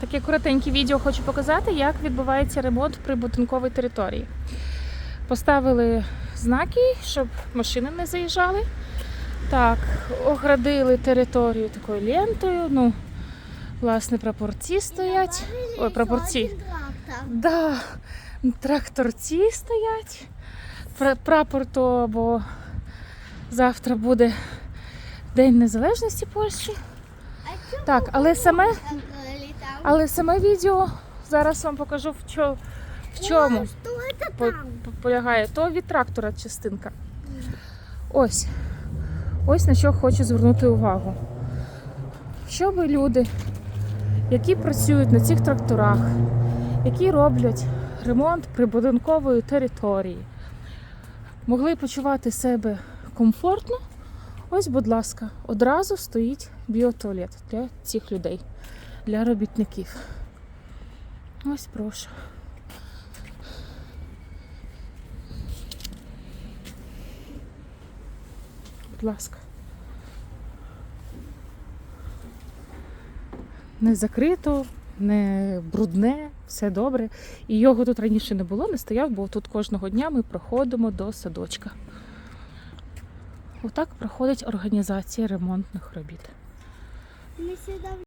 Таке коротеньке відео хочу показати, як відбувається ремонт при будинковій території. Поставили знаки, щоб машини не заїжджали. Так, оградили територію такою лентою. Ну, власне, прапорці стоять. Ой, прапорці. Да, тракторці стоять. Прапор то, бо завтра буде День Незалежності Польщі. Так, але саме, але саме відео зараз вам покажу в, чо, в чому полягає. То від трактора частинка. Ось. Ось на що хочу звернути увагу. Щоб люди, які працюють на цих тракторах, які роблять ремонт прибудинкової території, могли почувати себе комфортно. Ось, будь ласка, одразу стоїть біотуалет для цих людей, для робітників. Ось прошу. Будь ласка. Не закрито, не брудне, все добре. І його тут раніше не було, не стояв, бо тут кожного дня ми проходимо до садочка. Отак проходить організація ремонтних робіт.